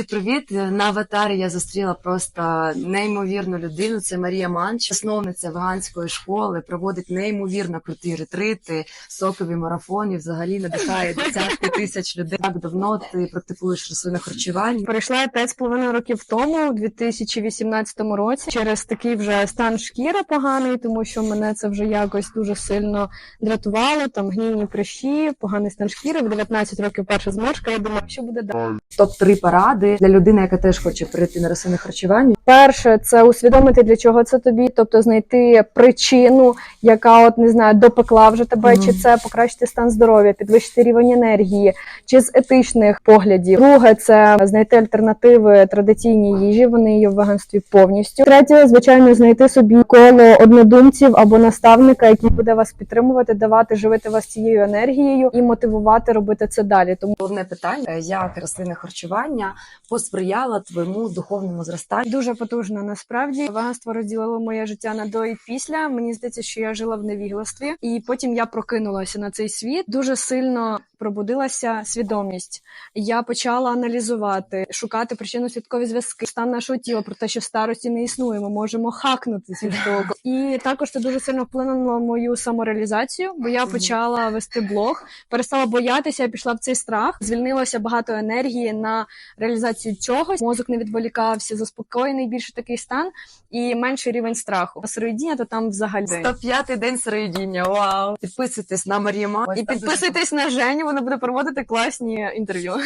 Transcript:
Друзі, привіт! На аватарі я зустріла просто неймовірну людину. Це Марія Манч, засновниця веганської школи, проводить неймовірно круті ретрити, сокові марафони. Взагалі надихає десятки тисяч людей. Так давно ти практикуєш рослинне харчування. Перейшла я 5,5 років тому, у 2018 році, через такий вже стан шкіри поганий, тому що мене це вже якось дуже сильно дратувало. Там гнійні прищі, поганий стан шкіри. В 19 років перша зморшка. Я думаю, що буде далі. Топ 3 поради для людини, яка теж хоче перейти на рослинне харчування. Перше, це усвідомити, для чого це тобі, тобто знайти причину, яка от не знаю, допекла вже тебе, Мгм. чи це покращити стан здоров'я, підвищити рівень енергії, чи з етичних поглядів. Друге, це знайти альтернативи традиційній їжі. Вони є в веганстві повністю. Третє, звичайно, знайти собі коло однодумців або наставника, який буде вас підтримувати, давати живити вас цією енергією і мотивувати робити це далі. Тому Головне питання: е, як рослинне харчування посприяло твоєму духовному зростанню? Дуже потужно насправді. Веганство розділило моє життя на до і після. Мені здається, що я жила в невігластві, і потім я прокинулася на цей світ. Дуже сильно пробудилася свідомість. Я почала аналізувати, шукати причинно-свідкові зв'язки, стан нашого тіла про те, що в старості не існує. Ми можемо хакнути штуки. І також це дуже сильно вплинуло на мою самореалізацію, бо я почала вести блог, перестала боятися, я пішла в цей страх. Звільнилося багато енергії на реалізацію чогось. Мозок не відволікався, заспокоєний більше такий стан і менший рівень страху. А середіння то там взагалі. 105-й день середіння. Вау! Підписуйтесь на Марію Ман. І підписуйтесь на Женю, вона буде проводити класні інтерв'ю.